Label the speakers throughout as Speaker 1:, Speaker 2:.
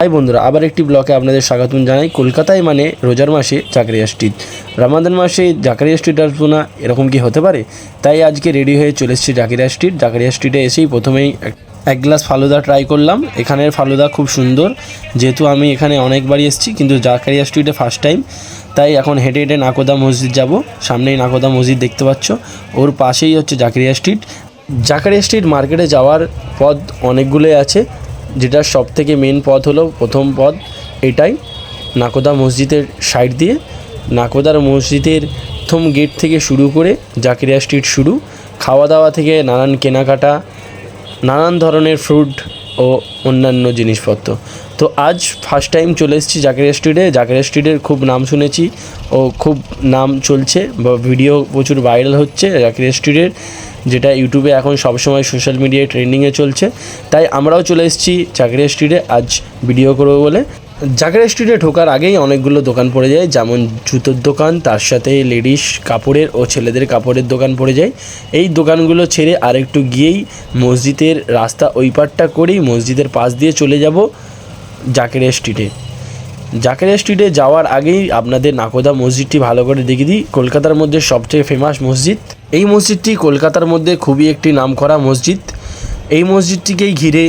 Speaker 1: High বন্ধুরা, আবার একটি ব্লকে আপনাদের স্বাগতম জানাই। কলকাতায় মানে রোজার মাসে জাকারিয়া স্ট্রিট রামাদান মাসে জাকারিয়া স্ট্রিট আসব না, এরকম কি হতে পারে? তাই আজকে রেডি হয়ে চলে এসেছি জাকারিয়া স্ট্রিট জাকারিয়া স্ট্রিটে এসেই প্রথমেই এক- গ্লাস ফালুদা ট্রাই করলাম। এখানের ফালুদা খুব সুন্দর। যেহেতু আমি এখানে অনেকবারই এসেছি, কিন্তু জাকারিয়া স্ট্রিটে ফার্স্ট টাইম তাই এখন হেঁটে হেঁটে নাকোদা মসজিদ যাব। সামনেই নাকোদা মসজিদ দেখতে পাচ্ছ। ওর পাশেই হচ্ছে জাকারিয়া স্ট্রিট জাকারিয়া স্ট্রিট মার্কেটে যাওয়ার পথ অনেকগুলোই আছে। যেটা সব থেকে মেন পথ হলো প্রথম পথ এটাই, নাকোদা মসজিদের সাইড দিয়ে। নাকোদার মসজিদের প্রথম গেট থেকে শুরু করে জাকিরিয়া স্ট্রিট শুরু। খাওয়া দাওয়া থেকে নানান কেনাকাটা, নানান ধরনের ফ্রুট ও অন্যান্য জিনিসপত্র। তো আজ ফার্স্ট টাইম চলে এসেছি জাকের স্ট্রিটে জাকের স্ট্রিটের খুব নাম শুনেছি। ও খুব নাম চলছে বা ভিডিও প্রচুর ভাইরাল হচ্ছে জাকের স্ট্রিটের যেটা ইউটিউবে এখন সবসময় সোশ্যাল মিডিয়ায় ট্রেন্ডিংয়ে চলছে। তাই আমরাও চলে এসেছি চাকরি স্ট্রিটে আজ ভিডিও করব বলে। জাকিরিয়া স্ট্রিটে ঢোকার আগেই অনেকগুলো দোকান পড়ে যায়, যেমন জুতোর দোকান, তার সাথে লেডিস কাপড়ের ও ছেলেদের কাপড়ের দোকান পড়ে যায়। এই দোকানগুলো ছেড়ে আরেকটু গিয়েই মসজিদের রাস্তা ওই পারটা করেই মসজিদের পাশ দিয়ে চলে যাব জাকেরিয়া স্ট্রিটে। জাকেরিয়া স্ট্রিটে যাওয়ার আগেই আপনাদের নাকোদা মসজিদটি ভালো করে দেখিয়ে দিই। কলকাতার মধ্যে সবচেয়ে ফেমাস মসজিদ। এই মসজিদটি কলকাতার মধ্যে খুবই একটি নামকরা মসজিদ। এই মসজিদটিকেই ঘিরে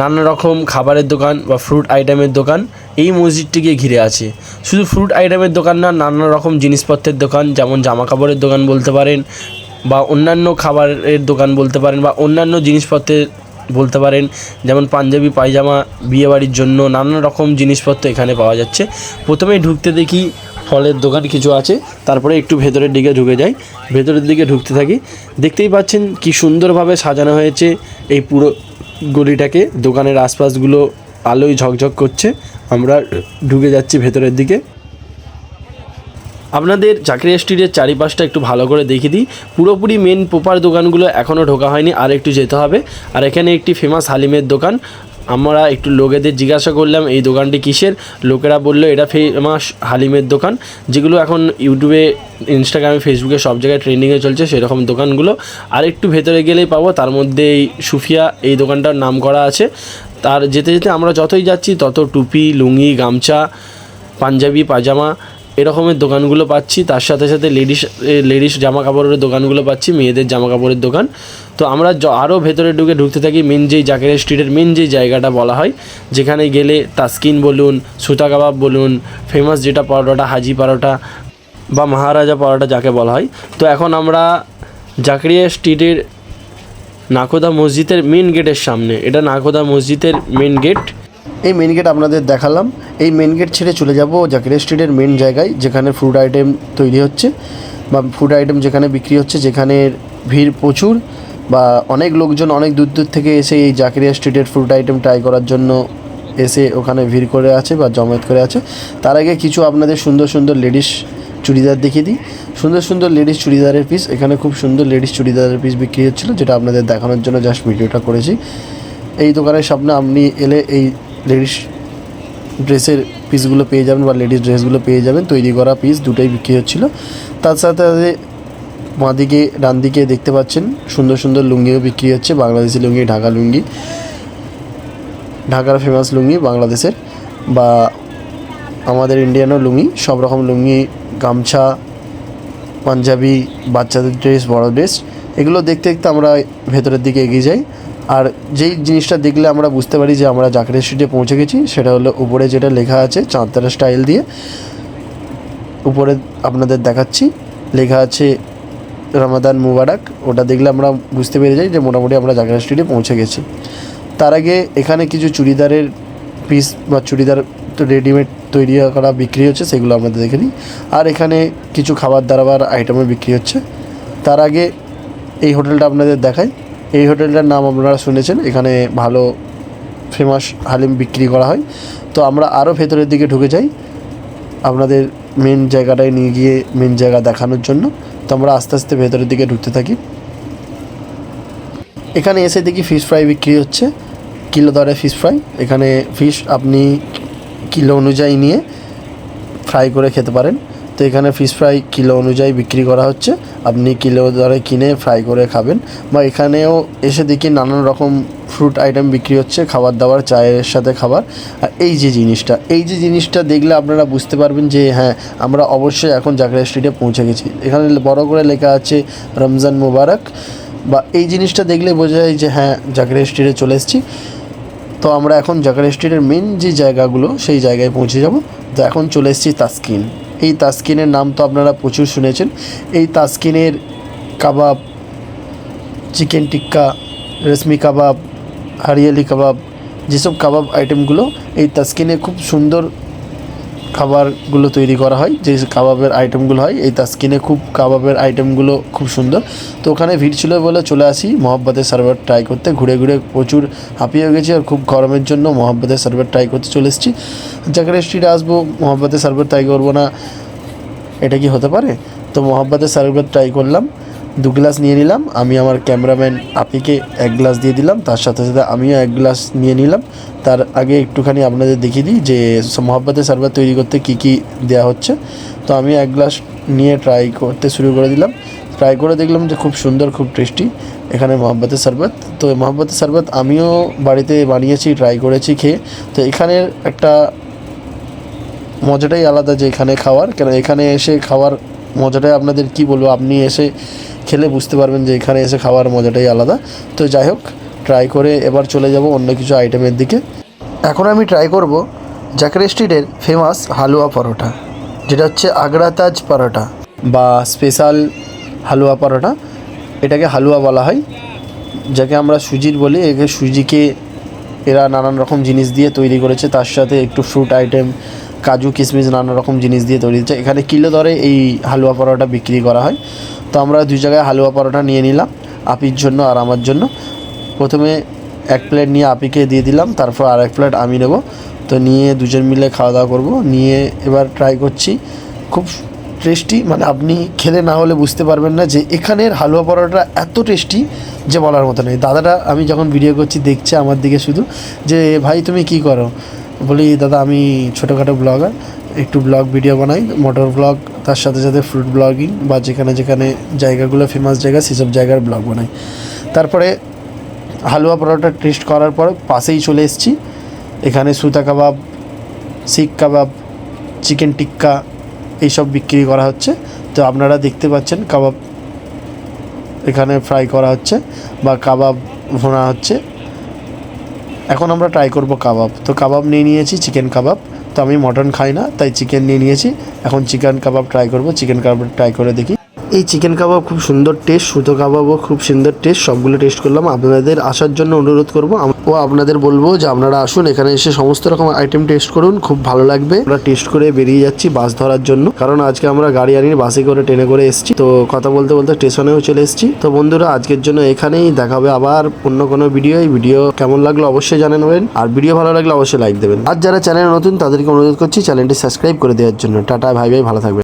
Speaker 1: নানা রকম খাবারের দোকান বা ফ্রুট আইটেমের দোকান এই মসজিদটিকে ঘিরে আছে। শুধু ফ্রুট আইটেমের দোকান না নানা রকম জিনিসপত্রের দোকান, যেমন জামা কাপড়ের দোকান বলতে পারেন বা অন্যান্য খাবারের দোকান বলতে পারেন বা অন্যান্য জিনিসপত্রের বলতে পারেন, যেমন পাঞ্জাবি, পায়জামা, বিয়েবাড়ির জন্য নানা রকম জিনিসপত্র এখানে পাওয়া যাচ্ছে। প্রথমেই ঢুকতে দেখি ফলের দোকান কিছু আছে, তারপরে একটু ভেতরের দিকে ঢুকে যাই। ভেতরের দিকে ঢুকতে থাকি, দেখতেই পাচ্ছেন কি সুন্দরভাবে সাজানো হয়েছে এই পুরো গলিটাকে, দোকানের আশপাশগুলো আলোয় ঝকঝক করছে। আমরা ঢুকে যাচ্ছি ভেতরের দিকে। আপনাদের চাকরিয়া স্ট্রিটের চারিপাশটা একটু ভালো করে দেখিয়ে দিই। পুরোপুরি মেন পোপার দোকানগুলো এখনও ঢোকা হয়নি আর একটু যেতে হবে। আর এখানে একটি ফেমাস হালিমের দোকান। আমরা একটু লোকেদের জিজ্ঞাসা করলাম, এই দোকানটি কিসের? লোকেরা বলল, এটা ফেমাস হালিমের দোকান, যেগুলো এখন ইউটিউবে, ইনস্টাগ্রামে, ফেসবুকে সব জায়গায় ট্রেন্ডিংয়ে চলছে, সেরকম দোকানগুলো। আর একটু ভেতরে গেলেই পাবো, তার মধ্যে এই সুফিয়া এই দোকানটার নাম করা আছে। তার যেতে যেতে আমরা যতই যাচ্ছি, তত টুপি, লুঙ্গি, গামছা, পাঞ্জাবি, পাজামা এরকমের দোকানগুলো পাচ্ছি, তার সাথে সাথে লেডিস লেডিস জামা কাপড়ের দোকানগুলো পাচ্ছি, মেয়েদের জামা কাপড়ের দোকান। তো আমরা আরও ভেতরে ঢুকে ঢুকতে থাকি মেন যেই জাকের স্ট্রিটের মেন যেই জায়গাটা বলা হয়। যেখানে গেলে তাস্কিন বলুন, সুতা কাবাব বলুন ফেমাস যেটা পরোটাটা হাজি পরোটা বা মহারাজা পরোটা যাকে বলা হয়। তো এখন আমরা জাকরিয়া স্ট্রিটের নাকোদা মসজিদের মেন গেটের সামনে, এটা নাকোদা মসজিদের মেন গেট
Speaker 2: এই মেন গেট আপনাদের দেখালাম। এই মেন গেট ছেড়ে চলে যাব জাকিরিয়া স্ট্রিটের মেন জায়গায়, যেখানে ফুড আইটেম তৈরি হচ্ছে বা ফুড আইটেম যেখানে বিক্রি হচ্ছে, যেখানে ভিড় প্রচুর বা অনেক লোকজন অনেক দূর দূর থেকে এসে এই জাকিরিয়া স্ট্রিটের ফুড আইটেম ট্রাই করার জন্য এসে ওখানে ভিড় করে আছে বা জমায়েত করে আছে। তার আগে কিছু আপনাদের সুন্দর সুন্দর লেডিস চুড়িদার দেখিয়ে দিই। সুন্দর সুন্দর লেডিস চুড়িদারের পিস এখানে খুব সুন্দর লেডিস চুড়িদারের পিস বিক্রি হচ্ছিল, যেটা আপনাদের দেখানোর জন্য জাস্ট ভিডিওটা করেছি। এই দোকানের সামনে আপনি এলে এই লেডিস ড্রেসের পিসগুলো পেয়ে যাবেন বা লেডিস ড্রেসগুলো পেয়ে যাবেন। তৈরি করা পিস দুটোই বিক্রি হচ্ছিল। তার সাথে সাথে বাঁ দিকে ডান দিকে দেখতে পাচ্ছেন, সুন্দর সুন্দর লুঙ্গিও বিক্রি হচ্ছে, বাংলাদেশি লুঙ্গি, ঢাকা লুঙ্গি। ঢাকার ফেমাস লুঙ্গি বাংলাদেশের বা আমাদের ইন্ডিয়ানও লুঙ্গি, সব রকম লুঙ্গি, গামছা, পাঞ্জাবি, বাচ্চাদের ড্রেস বড় ড্রেস এগুলো দেখতে দেখতে আমরা ভেতরের দিকে এগিয়ে যাই। আর যেই জিনিসটা দেখলে আমরা বুঝতে পারি যে আমরা জাকরি স্ট্রিটে পৌঁছে গেছি, সেটা হলো উপরে যেটা লেখা আছে চাঁদতারা স্টাইল দিয়ে, উপরে আপনাদের দেখাচ্ছি, লেখা আছে রমাদান মুবারক, ওটা দেখলে আমরা বুঝতে পেরে যাই যে মোটামুটি আমরা জাকরা স্ট্রিটে পৌঁছে গেছি। তার আগে এখানে কিছু চুড়িদারের পিস বা চুড়িদার রেডিমেড তৈরি করা বিক্রি হচ্ছে, সেগুলো আপনাদের দেখে নিই। আর এখানে কিছু খাবার দাবার আইটেমও বিক্রি হচ্ছে। তার আগে এই হোটেলটা আপনাদের দেখাই। এই হোটেলটার নাম আপনারা শুনেছেন, এখানে ভালো ফেমাস হালিম বিক্রি করা হয়। তো আমরা আরও ভেতরের দিকে ঢুকে যাই, আপনাদের মেন জায়গাটায় নিয়ে গিয়ে মেন জায়গা দেখানোর জন্য। তো আমরা আস্তে আস্তে ভেতরের দিকে ঢুকতে থাকি। এখানে এসে দেখি ফিশ ফ্রাই বিক্রি হচ্ছে, কিলো দরে ফিশ ফ্রাই এখানে ফিশ আপনি কিলো অনুযায়ী নিয়ে ফ্রাই করে খেতে পারেন। তো এখানে ফিশ ফ্রাই কিলো অনুযায়ী বিক্রি করা হচ্ছে। আপনি কিলো দরে কিনে ফ্রাই করে খাবেন। বা এখানেও এসে দেখি নানান রকম ফ্রুট আইটেম বিক্রি হচ্ছে, খাবার দাবার, চায়ের সাথে খাবার। আর এই যে জিনিসটা, এই যে জিনিসটা দেখলে আপনারা বুঝতে পারবেন যে হ্যাঁ আমরা অবশ্যই এখন জাকরিয়া স্ট্রিটে পৌঁছে গেছি। এখানে বড় করে লেখা আছে, রমজান মুবারক। বা এই জিনিসটা দেখলে বোঝা যায় যে হ্যাঁ জাকরিয়া স্ট্রিটে চলে এসেছি। তো আমরা এখন জাকারিয়া স্ট্রিটের মেন যে জায়গাগুলো, সেই জায়গায় পৌঁছে যাব। তো এখন চলে এসেছি তাস্কিন। এই তাস্কিনের নাম তো আপনারা প্রচুর শুনেছেন। এই তাস্কিনের কাবাব, চিকেন টিক্কা, রেশমি কাবাব, হারিয়ালি কাবাব, যেসব কাবাব আইটেমগুলো এই তাস্কিনে খুব সুন্দর খাবারগুলো তৈরি করা হয়, যে কাবাবের আইটেমগুলো হয়, এই তাস্কিনে খুব কাবাবের আইটেমগুলো খুব সুন্দর। তো ওখানে ভিড় ছিল বলে চলে আসি, মহাব্বাতের সার্ভার ট্রাই করতে। ঘুরে ঘুরে প্রচুর হাঁপিয়ে গেছি আর খুব গরমের জন্য মহাব্বাতের সার্ভার ট্রাই করতে চলে এসেছি। জাকারে স্ট্রিটে আসব, মহাব্বাতের সার্ভার ট্রাই করব না, এটা কি হতে পারে? তো মহাব্বাতের সার্ভার ট্রাই করলাম। দু গ্লাস নিয়ে নিলাম। আমি আমার ক্যামেরাম্যান আপিকে এক গ্লাস দিয়ে দিলাম। তার সাথে সাথে আমিও এক গ্লাস নিয়ে নিলাম। তার আগে একটুখানি আপনাদের দেখিয়ে দিই যে মহাব্বাতের সার্ভার তৈরি করতে কী কী দেওয়া হচ্ছে। তো আমি এক গ্লাস নিয়ে ট্রাই করতে শুরু করে দিলাম। ট্রাই করে দেখলাম যে খুব সুন্দর, খুব টেস্টি এখানে মহাব্বাতের শরবত তো মহাব্বাতের শরবত আমিও বাড়িতে বানিয়েছি ট্রাই করেছি খেয়ে। তো এখানের একটা মজাটাই আলাদা যে এখানে খাওয়ার। কেন এখানে এসে খাওয়ার মজাটাই আপনাদের কি বলব? আপনি এসে খেলে বুঝতে পারবেন যে এখানে এসে খাওয়ার মজাটাই আলাদা। তো যাই হোক ট্রাই করে এবার চলে যাব অন্য কিছু আইটেমের দিকে। এখন আমি ট্রাই করব জাকারি স্ট্রিটের ফেমাস হালুয়া পরোটা, যেটা হচ্ছে আগ্রা তাজ পরোটা বা স্পেশাল হালুয়া পরোটা। এটাকে হালুয়া বলা হয়। যাকে আমরা সুজির বলি, একে সুজিকে এরা নানান রকম জিনিস দিয়ে তৈরি করেছে। তার সাথে একটু ফ্রুট আইটেম কাজু কিশমিশ নানা রকম জিনিস দিয়ে তৈরি হচ্ছে। এখানে কিলো দরে এই হালুয়া পরোটা বিক্রি করা হয়। তো আমরা দুই জায়গায় হালুয়া পরোটা নিয়ে নিলাম, আপির জন্য আর আমার জন্য। প্রথমে এক প্লেট নিয়ে আপিকে দিয়ে দিলাম, তারপর আর এক প্লেট আমি নেব। তো নিয়ে দুজন মিলে খাওয়া দাওয়া করব। নিয়ে এবার ট্রাই করছি, খুব টেস্টি মানে আপনি খেলে না হলে বুঝতে পারবেন না যে এখানের হালুয়া পরোটা এত টেস্টি যে বলার মতো নেই। দাদাটা, আমি যখন ভিডিও করছি, দেখছে আমার দিকে শুধু যে, ভাই, তুমি কি করো? বলি, দাদা, আমি ছোটোখাটো ব্লগার একটু ব্লগ ভিডিও বানাই মোটর ব্লগ তার সাথে সাথে ফ্রুট ব্লগিং বা যেখানে যেখানে জায়গাগুলো ফেমাস জায়গা, সেসব জায়গার ব্লগ বানাই। তারপরে হালুয়া পরোটা টেস্ট করার পর পাশেই চলে এসেছি। এখানে সুতা কাবাব শিক কাবাব চিকেন টিক্কা এইসব বিক্রি করা হচ্ছে। তো আপনারা দেখতে পাচ্ছেন কাবাব এখানে ফ্রাই করা হচ্ছে বা কাবাব ভোনা হচ্ছে। এখন আমরা ট্রাই করব কাবাব তো কাবাব নিয়ে নিয়েছি চিকেন কাবাব তো আমি মটন খাই না, তাই চিকেন নিয়ে নিয়েছি। এখন চিকেন কাবাব ট্রাই করব চিকেন কাবাব ট্রাই করে দেখি। এই চিকেন কাবাব খুব সুন্দর টেস্ট সুতো কাবাবও খুব সুন্দর টেস্ট সবগুলো টেস্ট করলাম। আপনাদের আসার জন্য অনুরোধ করব। ও আপনাদের বলব যে আপনারা আসুন, এখানে এসে সমস্ত রকম আইটেম টেস্ট করুন, খুব ভালো লাগবে। আমরা টেস্ট করে বেরিয়ে যাচ্ছি বাস ধরার জন্য। কারণ আজকে আমরা গাড়ি আনি বাসে করে ট্রেনে করে এসেছি। তো কথা বলতে বলতে স্টেশনেও চলে এসেছি। তো বন্ধুরা, আজকের জন্য এখানেই দেখাবে আবার অন্য কোনো ভিডিও ভিডিও কেমন লাগল অবশ্যই জানাবেন আর ভিডিও ভালো লাগলে অবশ্যই লাইক দেবেন। আর যারা চ্যানেল নতুন, তাদেরকে অনুরোধ করছি চ্যানেলটি সাবস্ক্রাইব করে দেওয়ার জন্য। টাটা ভাই ভাই ভালো থাকবে